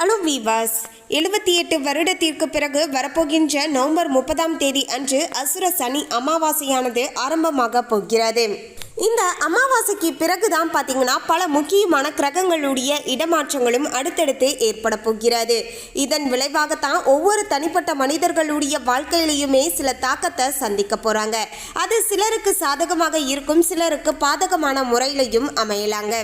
Hello வீவாஸ் எழுபத்தி எட்டு வருடத்திற்கு பிறகு வரப்போகின்ற நவம்பர் முப்பதாம் தேதி அன்று அசுர சனி அமாவாசையானது ஆரம்பமாக போகிறது. இந்த அமாவாசைக்கு பிறகுதான் பார்த்தீங்கன்னா பல முக்கியமான கிரகங்களுடைய இடமாற்றங்களும் அடுத்தடுத்து ஏற்பட போகிறது. இதன் விளைவாகத்தான் ஒவ்வொரு தனிப்பட்ட மனிதர்களுடைய வாழ்க்கையிலையுமே சில தாக்கத்தை சந்திக்க போறாங்க. அது சிலருக்கு சாதகமாக இருக்கும் சிலருக்கு பாதகமான முறையிலையும் அமையலாங்க.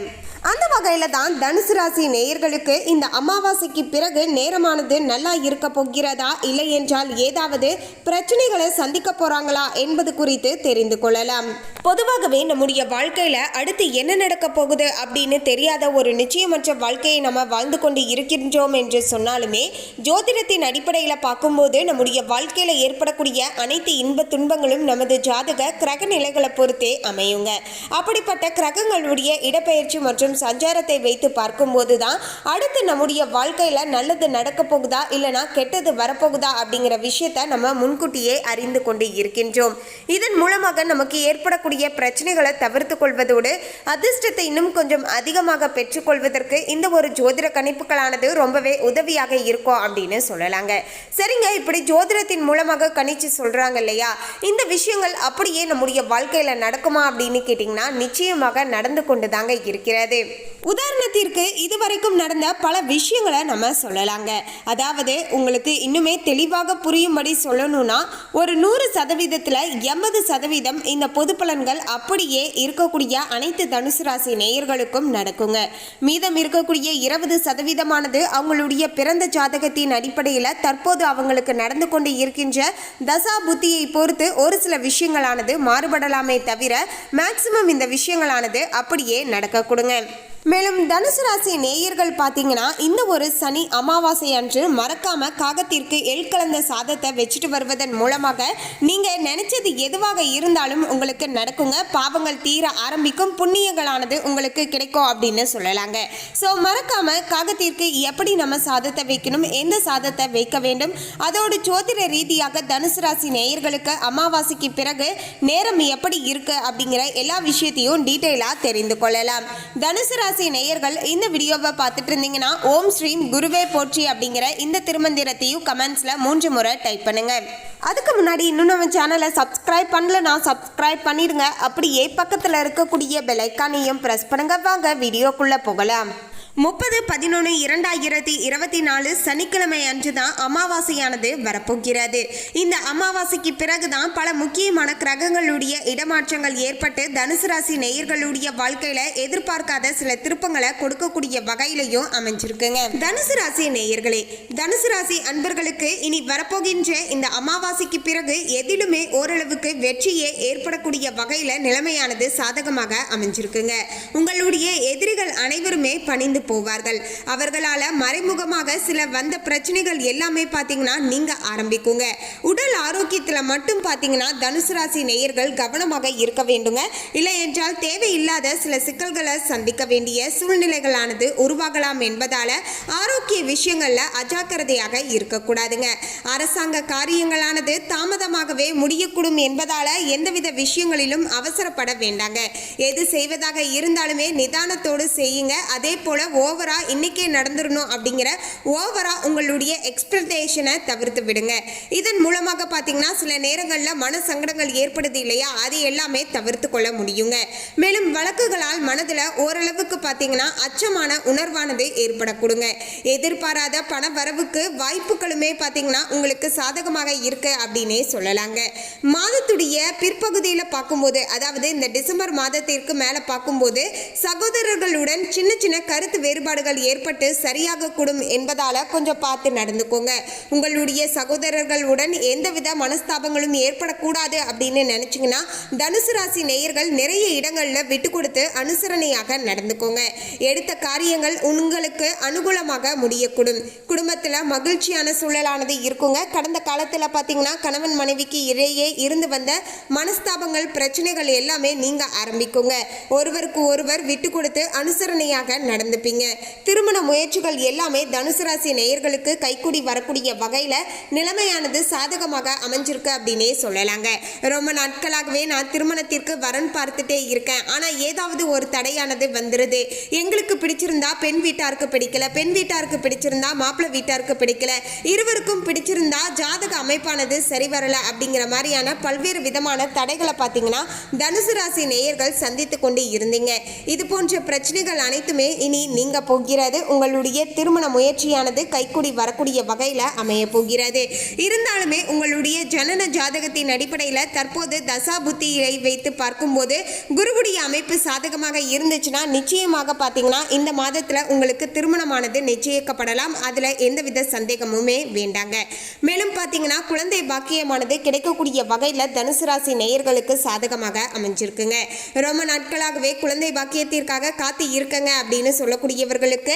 அந்த வகையில தான் தனுசு ராசி நேயர்களுக்கு இந்த அமாவாசைக்கு பிறகு நேரமானது நல்லா இருக்க போகிறதா? இல்லை என்றால் ஏதாவது பிரச்சனைகளை சந்திக்க போறாங்களா? என்பது குறித்து தெரிந்து கொள்ளலாம். பொதுவாகவே நம்முடைய வாழ்க்கையில அடுத்து என்ன நடக்க போகுது அப்படின்னு தெரியாத ஒரு நிச்சயமற்ற வாழ்க்கையை நம்ம வாழ்ந்து கொண்டு இருக்கின்றோம் என்று சொன்னாலுமே ஜோதிடத்தின் அடிப்படையில் பார்க்கும்போது நம்முடைய வாழ்க்கையில ஏற்படக்கூடிய அனைத்து இன்ப துன்பங்களும் நமது ஜாதக கிரக நிலைகளை பொறுத்தே அமையுங்க. அப்படிப்பட்ட கிரகங்களுடைய இடப்பெயர்ச்சி மற்றும் சஞ்சாரத்தை வைத்து பார்க்கும்போது தான் அடுத்து நம்முடைய வாழ்க்கையில் நல்லது நடக்க போகுதா இல்லைனா கெட்டது வரப்போகுதா அப்படிங்கிற விஷயத்த நம்ம முன்கூட்டியே அறிந்து கொண்டு இருக்கின்றோம். இதன் மூலமாக நமக்கு ஏற்படக்கூடிய பிரச்சனைகளை தவிர்த்து கொள்வதோடு அதிர்ஷ்டத்தை இன்னும் கொஞ்சம் அதிகமாக பெற்றுக்கொள்வதற்கு இந்த ஒரு ஜோதிட கணிப்புகளானது ரொம்பவே உதவியாக இருக்கும் அப்படின்னு சொல்லலாங்க. சரிங்க இப்படி ஜோதிடத்தின் மூலமாக கணிச்சு சொல்றாங்க இல்லையா? இந்த விஷயங்கள் அப்படியே நம்முடைய வாழ்க்கையில் நடக்குமா அப்படின்னு கேட்டிங்கன்னா நிச்சயமாக நடந்து கொண்டு தாங்க இருக்கிறது. they உதாரணத்திற்கு இதுவரைக்கும் நடந்த பல விஷயங்களை நம்ம சொல்லலாங்க. அதாவது உங்களுக்கு இன்னுமே தெளிவாக புரியும்படி சொல்லணும்னா ஒரு நூறு சதவீதத்தில் எண்பது சதவீதம் இந்த பொது பலன்கள் அப்படியே இருக்கக்கூடிய அனைத்து தனுசு ராசி நேயர்களுக்கும் நடக்குங்க. மீதம் இருக்கக்கூடிய இருபது சதவீதமானது அவங்களுடைய பிறந்த ஜாதகத்தின் அடிப்படையில் தற்போது அவங்களுக்கு நடந்து கொண்டு இருக்கின்ற தசா புத்தியை பொறுத்து ஒரு சில விஷயங்களானது மாறுபடலாமே தவிர மேக்சிமம் இந்த விஷயங்களானது அப்படியே நடக்க கொடுங்க. மேலும் தனுசு ராசி நேயர்கள் பார்த்தீங்கன்னா இந்த ஒரு சனி அமாவாசை அன்று மறக்காம காகத்திற்கு எள் கலந்த சாதத்தை வச்சுட்டு வருவதன் மூலமாக நீங்க நினைச்சது எதுவாக இருந்தாலும் உங்களுக்கு நடக்குங்க. பாவங்கள் தீர ஆரம்பிக்கும். புண்ணியங்களானது உங்களுக்கு கிடைக்கும் அப்படின்னு சொல்லலாங்க. ஸோ மறக்காம காகத்திற்கு எப்படி நம்ம சாதத்தை வைக்கணும்? எந்த சாதத்தை வைக்க வேண்டும்? அதோடு ஜோதிட ரீதியாக தனுசு ராசி நேயர்களுக்கு அமாவாசைக்கு பிறகு நேரம் எப்படி இருக்கு அப்படிங்கிற எல்லா விஷயத்தையும் டீட்டெயிலாக தெரிந்து கொள்ளலாம். தனுசு ராசி நேயர்கள் இந்த வீடியோவை பார்த்துட்டு இருந்தீங்கன்னா ஓம் ஸ்ரீம் குருவே போற்றி அப்படிங்கிற இந்த திருமந்திரத்தையும் கமெண்ட்ஸில் மூன்று முறை டைப் பண்ணுங்க. அதுக்கு முன்னாடி இன்னும் நம்ம சேனலை சப்ஸ்கிரைப் பண்ணலனா சப்ஸ்கிரைப் பண்ணிடுங்க. அப்படியே பக்கத்தில் இருக்கக்கூடிய பெலைக்கானையும் ப்ரெஸ் பண்ணுங்க. வாங்க வீடியோக்குள்ளே போகலாம். முப்பது பதினொன்று இரண்டாயிரத்தி இருபத்தி நாலு சனிக்கிழமை அன்று தான் அமாவாசையானது வரப்போகிறது. இந்த அமாவாசைக்கு பிறகுதான் பல முக்கியமான கிரகங்களுடைய இடமாற்றங்கள் ஏற்பட்டு தனுசு ராசி நேயர்களுடைய வாழ்க்கையில எதிர்பார்க்காத சில திருப்பங்களை கொடுக்கக்கூடிய வகையிலையும் அமைஞ்சிருக்குங்க. தனுசு ராசி நேயர்களே தனுசு ராசி அன்பர்களுக்கு இனி வரப்போகின்ற இந்த அமாவாசைக்கு பிறகு எதிலுமே ஓரளவுக்கு வெற்றியே ஏற்படக்கூடிய வகையில நிலைமையானது சாதகமாக அமைஞ்சிருக்குங்க. உங்களுடைய எதிரிகள் அனைவருமே பணிந்து போவார்கள். அவர்களால மறைமுகமாக சில வந்த பிரச்சனைகள் எல்லாமே பார்த்தீங்கன்னா நீங்க ஆரம்பிக்குங்க. உடல் ஆரோக்கியத்துல மட்டும் பார்த்தீங்கன்னா தனுசு ராசி நேயர்கள் கவனமாக இருக்க வேண்டுங்க. இல்லை என்றால் தேவையில்லாத சில சிக்கல்களை சந்திக்க வேண்டிய சூழ்நிலைகளானது உருவாகலாம் என்பதால ஆரோக்கிய விஷயங்கள்ல அஜாக்கிரதையாக இருக்கக்கூடாதுங்க. அரசாங்க காரியங்களானது தாமதமாகவே முடியக்கூடும் என்பதால எந்தவித விஷயங்களிலும் அவசரப்பட வேண்டாங்க. எது செய்வதாக இருந்தாலுமே நிதானத்தோடு செய்யுங்க. அதே போல ஓவரா இன்னைக்கே நடந்துடணும் அப்படிங்கிற ஓவரா உங்களுடைய எக்ஸ்பெக்டேஷனை தவிர்த்து விடுங்க. இதன் மூலமாக பார்த்தீங்கன்னா சில நேரங்களில் மன சங்கடங்கள் ஏற்படுது இல்லையா? அது எல்லாமே தவிர்த்து கொள்ள முடியுங்க. மேலும் வழக்குகளால் மனதில் ஓரளவுக்கு பார்த்தீங்கன்னா அச்சமான உணர்வானது ஏற்படக்கூடுங்க. எதிர்பாராத பண வரவுக்கு வாய்ப்புகளுமே பார்த்தீங்கன்னா உங்களுக்கு சாதகமாக இருக்கு அப்படின்னே சொல்லலாங்க. மாதத்துடைய பிற்பகுதியில் பார்க்கும்போது அதாவது இந்த டிசம்பர் மாதத்திற்கு மேலே பார்க்கும்போது சகோதரர்களுடன் சின்ன சின்ன கருத்து வேறுபாடுகள் ஏற்பட்டு சரியாக கூடும் என்பதால கொஞ்சம் பார்த்து நடந்துக்கோங்க. உங்களுடைய சகோதரர்களுடன் எந்தவித மனஸ்தாபங்களும் ஏற்படக்கூடாது அப்படின்னு நினச்சிங்கன்னா தனுசு ராசி நேயர்கள் நிறைய இடங்களில் விட்டு கொடுத்து அனுசரணையாக நடந்துக்கோங்க. எடுத்த காரியங்கள் உங்களுக்கு அனுகூலமாக முடியக்கூடும். குடும்பத்தில் மகிழ்ச்சியான சூழலானது இருக்குங்க. கடந்த காலத்தில் பார்த்தீங்கன்னா கணவன் மனைவிக்கு இடையே இருந்து வந்த மனஸ்தாபங்கள் பிரச்சனைகள் எல்லாமே நீங்கள் ஆரம்பிக்குங்க. ஒருவருக்கு ஒருவர் விட்டு கொடுத்து அனுசரணையாக நடந்து இருப்பீங்க திருமண முயற்சிகள் எல்லாமே தனுசு ராசி நேயர்களுக்கு கைக்கூடி வரக்கூடிய வகையில் நிலைமையானது சாதகமாக அமைஞ்சிருக்கு அப்படின்னே சொல்லலாங்க. ரொம்ப நாட்களாகவே நான் திருமணத்திற்கு வரன் பார்த்துட்டே இருக்கேன். ஆனால் ஏதாவது ஒரு தடையானது வந்துடுது எங்களுக்கு பிடிச்சிருந்தா பெண் வீட்டாருக்கு பிடிக்கல பெண் வீட்டாருக்கு பிடிச்சிருந்தா மாப்பிள்ளை வீட்டாருக்கு பிடிக்கல இருவருக்கும் பிடிச்சிருந்தா ஜாதக அமைப்பானது சரி வரல அப்படிங்கிற மாதிரியான பல்வேறு விதமான தடைகளை பார்த்தீங்கன்னா தனுசு ராசி நேயர்கள் சந்தித்து கொண்டு இருந்தீங்க. இது போன்ற பிரச்சனைகள் அனைத்துமே இனி நீங்க போகிறது உங்களுடைய திருமண முயற்சியானது கைக்குடி வரக்கூடிய வகையில் அமைய போகிறது. இருந்தாலுமே உங்களுடைய ஜனன ஜாதகத்தின் அடிப்படையில் தற்போது தசா புத்தியை வைத்து பார்க்கும்போது குருவுடைய அமைப்பு சாதகமாக இருந்துச்சுன்னா நிச்சயமாக பார்த்தீங்கன்னா இந்த மாதத்தில் உங்களுக்கு திருமணமானது நிச்சயிக்கப்படலாம். அதில் எந்தவித சந்தேகமுமே வேண்டாங்க. மேலும் பார்த்தீங்கன்னா குழந்தை பாக்கியமானது கிடைக்கக்கூடிய வகையில் தனுசு ராசி நேயர்களுக்கு சாதகமாக அமைஞ்சிருக்குங்க. ரொம்ப நாட்களாகவே குழந்தை பாக்கியத்திற்காக காத்து இருக்கங்க அப்படின்னு சொல்லக்கூடிய இருக்கக்கூடியவர்களுக்கு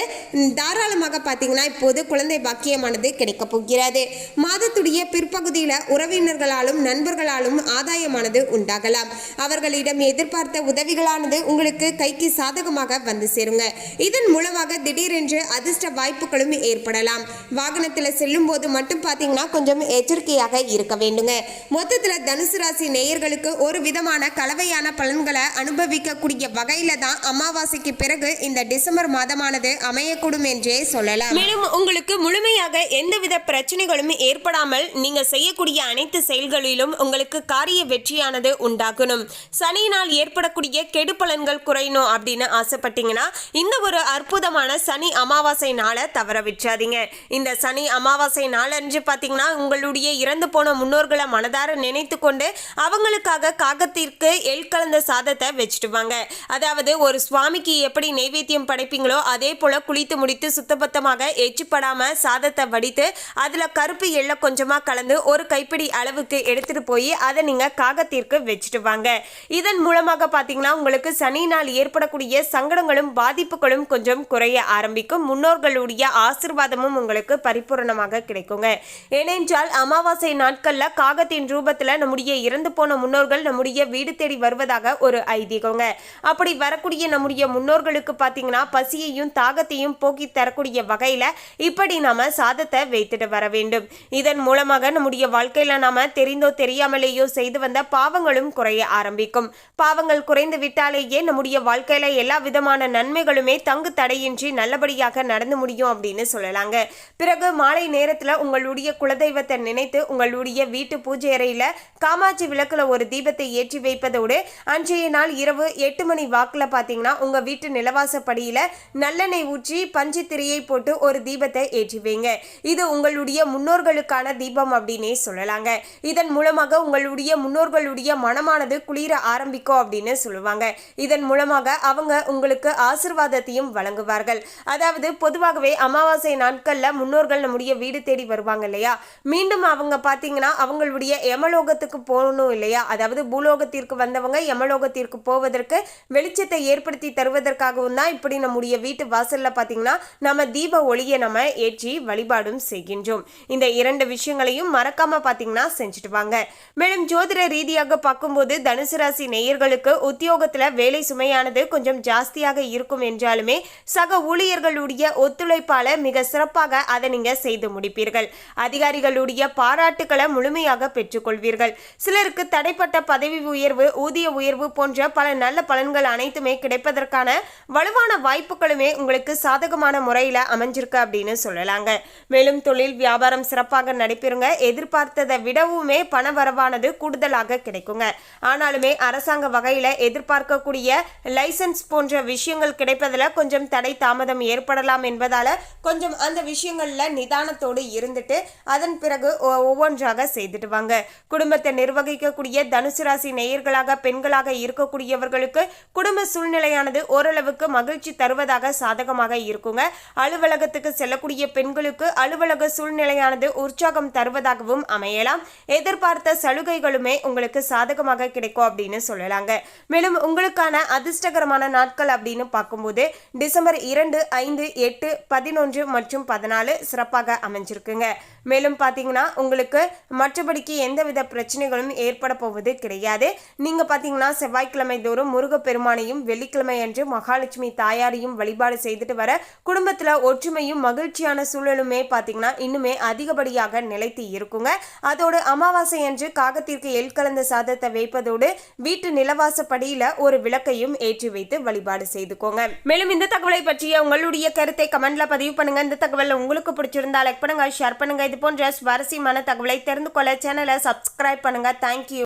தாராளமாக பார்த்தீங்கன்னா இப்போது குழந்தை பாக்கியமானது கிடைக்கப் போகிறது. மாதத்துடைய பிற்பகுதியில் உறவினர்களாலும் நண்பர்களாலும் ஆதாயமானது உண்டாகலாம். அவர்களிடம் எதிர்பார்த்த உதவிகளானது உங்களுக்கு கைக்கு சாதகமாக வந்து சேருங்க. இதன் மூலமாக திடீரென்று அதிர்ஷ்ட வாய்ப்புகளும் ஏற்படலாம். வாகனத்தில் செல்லும் போது மட்டும் பார்த்தீங்கன்னா கொஞ்சம் எச்சரிக்கையாக இருக்க வேண்டுங்க. மொத்தத்தில் தனுசு ராசி நேயர்களுக்கு ஒரு விதமான கலவையான பலன்களை அனுபவிக்கக்கூடிய வகையில தான் அமாவாசைக்கு பிறகு இந்த டிசம்பர் மாதம் மாதமானது அமையக்கூடும் என்றே சொல்லலாம். மேலும் உங்களுக்கு முழுமையாக எந்தவித பிரச்சனைகளும் ஏற்படாமல் நீங்க செய்யக்கூடிய அனைத்து செயல்களிலும் உங்களுக்கு காரிய வெற்றியானது உண்டாகணும். சனியினால் ஏற்படக்கூடிய கெடு பலன்கள் குறையணும் அப்படின்னு ஆசைப்பட்டீங்கன்னா இந்த ஒரு அற்புதமான சனி அமாவாசை நாளை தவற விட்டுறாதீங்க. இந்த சனி அமாவாசை நாளன்று பார்த்தீங்கன்னா உங்களுடைய இறந்து போன முன்னோர்களை மனதார நினைத்து கொண்டு அவங்களுக்காக காகத்திற்கு எல் கலந்த சாதத்தை வச்சுட்டு வாங்க. அதாவது ஒரு சுவாமிக்கு எப்படி நைவேத்தியம் படைப்பீங்களோ அதே போல குளித்து முடித்து சுத்தபத்தமாக எச்சிப்படாம சாதத்தை வடித்து அதுல கருப்பு எள்ள கொஞ்சமா கலந்து ஒரு கைப்பிடி அளவுக்கு எடுத்துட்டு போய் அதை நீங்க காகத்திற்கு வச்சுட்டு வாங்க. இதன் மூலமாக பார்த்தீங்கன்னா உங்களுக்கு சனியினால் ஏற்படக்கூடிய சங்கடங்களும் பாதிப்புகளும் கொஞ்சம் குறைய ஆரம்பிக்கும். முன்னோர்களுடைய ஆசிர்வாதமும் உங்களுக்கு பரிபூரணமாக கிடைக்குங்க. ஏனென்றால் அமாவாசை நாட்கள்ல காகத்தின் ரூபத்துல நம்முடைய இறந்து போன முன்னோர்கள் நம்முடைய வீடு தேடி வருவதாக ஒரு ஐதீகங்க. அப்படி வரக்கூடிய நம்முடைய முன்னோர்களுக்கு பார்த்தீங்கன்னா பசியையும் தாகத்தையும் போக்கி தரக்கூடிய வகையில் இப்படி நாம சாதத்தை வைத்துட்டு வர வேண்டும். இதன் மூலமாக நம்முடைய வாழ்க்கையில நாம தெரிந்தோ தெரியாமலேயோ செய்து வந்த பாவங்களும் குறைய ஆரம்பிக்கும். பாவங்கள் குறைந்து விட்டாலேயே நம்முடைய வாழ்க்கையில எல்லா விதமான நன்மைகளுமே தங்கு தடையின்றி நல்லபடியாக நடந்து முடியும் அப்படின்னு சொல்லலாங்க. பிறகு மாலை நேரத்தில் உங்களுடைய குலதெய்வத்தை நினைத்து உங்களுடைய வீட்டு பூஜை அறையில் காமாட்சி விளக்குல ஒரு தீபத்தை ஏற்றி வைப்பதோடு அன்றைய நாள் இரவு எட்டு மணி வாக்கில் பார்த்தீங்கன்னா உங்கள் வீட்டு நிலவாசப்படியில் நல்லெண்ணெய் ஊற்றி பஞ்சு திரியை போட்டு ஒரு தீபத்தை ஏற்றி வைங்க இது உங்களுடைய முன்னோர்களுக்கான தீபம் அப்படின்னே சொல்லலாங்க. இதன் மூலமாக உங்களுடைய முன்னோர்களுடைய மனமானது குளிர ஆரம்பிக்கும் அப்படின்னு சொல்லுவாங்க. இதன் மூலமாக அவங்க உங்களுக்கு ஆசிர்வாதத்தையும் வழங்குவார்கள். அதாவது பொதுவாகவே அமாவாசை நாட்களில் முன்னோர்கள் நம்முடைய வீடு தேடி வருவாங்க இல்லையா? மீண்டும் அவங்க பார்த்தீங்கன்னா அவங்களுடைய யமலோகத்துக்கு போகணும் இல்லையா? அதாவது பூலோகத்திற்கு வந்தவங்க யமலோகத்திற்கு போவதற்கு வெளிச்சத்தை ஏற்படுத்தி தருவதற்காகவும் தான் இப்படி நம்முடைய வீட்டு வாசல்ல பார்த்தீங்கன்னா நம்ம தீப ஒளியை நம்ம ஏற்றி வழிபாடும் செய்கின்றோம். இந்த இரண்டு விஷயங்களையும் மறக்காம பார்த்தீங்கன்னா செஞ்சுட்டு வாங்க. மேலும் ஜோதிட ரீதியாக பார்க்கும்போது தனுசு ராசி நேயர்களுக்கு உத்தியோகத்துல வேலை சுமையானது கொஞ்சம் ஜாஸ்தியாக இருக்கும் என்றாலுமே சக ஊழியர்களுடைய ஒத்துழைப்பால மிக சிறப்பாக அதை நீங்க செய்து முடிப்பீர்கள். அதிகாரிகளுடைய பாராட்டுக்களை முழுமையாக பெற்றுக்கொள்வீர்கள். சிலருக்கு தடைப்பட்ட பதவி உயர்வு ஊதிய உயர்வு போன்ற பல நல்ல பலன்கள் அனைத்துமே கிடைப்பதற்கான வலுவான வாய்ப்புகள் வாய்ப்புகளுமே உங்களுக்கு சாதகமான முறையில் அமைஞ்சிருக்கு அப்படின்னு சொல்லலாங்க. மேலும் தொழில் வியாபாரம் சிறப்பாக நடைபெறுங்க. எதிர்பார்த்ததை விடவுமே பண வரவானது கூடுதலாக கிடைக்குங்க. ஆனாலுமே அரசாங்க வகையில் எதிர்பார்க்கக்கூடிய லைசன்ஸ் போன்ற விஷயங்கள் கிடைப்பதில் கொஞ்சம் தடை தாமதம் ஏற்படலாம் என்பதால கொஞ்சம் அந்த விஷயங்கள்ல நிதானத்தோடு இருந்துட்டு அதன் பிறகு ஒவ்வொன்றாக செய்துட்டு வாங்க. குடும்பத்தை நிர்வகிக்கக்கூடிய தனுசு ராசி நேயர்களாக பெண்களாக இருக்கக்கூடியவர்களுக்கு குடும்ப சூழ்நிலையானது ஓரளவுக்கு மகிழ்ச்சி தருவதாக சாதகமாக இருக்குங்க. அலுவலகத்துக்கு செல்லக்கூடிய பெண்களுக்கு அலுவலக சூழ்நிலையானது உற்சாகம் தருவதாகவும் அமையலாம். எதிர்பார்த்த சலுகைகளுமே உங்களுக்கு சாதகமாக கிடைக்கும் அப்படின்னு சொல்லலாங்க. மேலும் உங்களுக்கான அதிர்ஷ்டகரமான நாட்கள் அப்படின்னு பார்க்கும்போது டிசம்பர் இரண்டு ஐந்து எட்டு பதினொன்று மற்றும் பதினாலு சிறப்பாக அமைஞ்சிருக்குங்க. மேலும் பார்த்தீங்கன்னா உங்களுக்கு மற்றபடிக்கு எந்தவித பிரச்சனைகளும் ஏற்பட போவது கிடையாது. நீங்கள் பார்த்தீங்கன்னா செவ்வாய்க்கிழமை தோறும் முருகப்பெருமானையும் வெள்ளிக்கிழமை அன்று மகாலட்சுமி தாயாரையும் வழி வழிபாடு செய்துட்டு வர குடும்பத்தில் ஒற்றுமையும் மகிழ்ச்சியான சூழலுமே பார்த்தீங்கன்னா இன்னுமே அதிகப்படியாக நிலைத்து இருக்குங்க. அதோடு அமாவாசை அன்று காகத்திற்கு எல் கலந்த சாதத்தை வைப்பதோடு வீட்டு நிலவாசப்படியில ஒரு விளக்கையும் ஏற்றி வைத்து வழிபாடு செய்துக்கோங்க. மேலும் இந்த தகவலை பற்றிய உங்களுடைய கருத்தை கமெண்ட்ல பதிவு பண்ணுங்க. இந்த தகவல் உங்களுக்கு பிடிச்சிருந்தா லைக் பண்ணுங்க ஷேர் பண்ணுங்க. இது போன்ற சுவாரஸ்யமான தகவலை தெரிந்து கொள்ள சேனலை சப்ஸ்கிரைப் பண்ணுங்க. தேங்க்யூ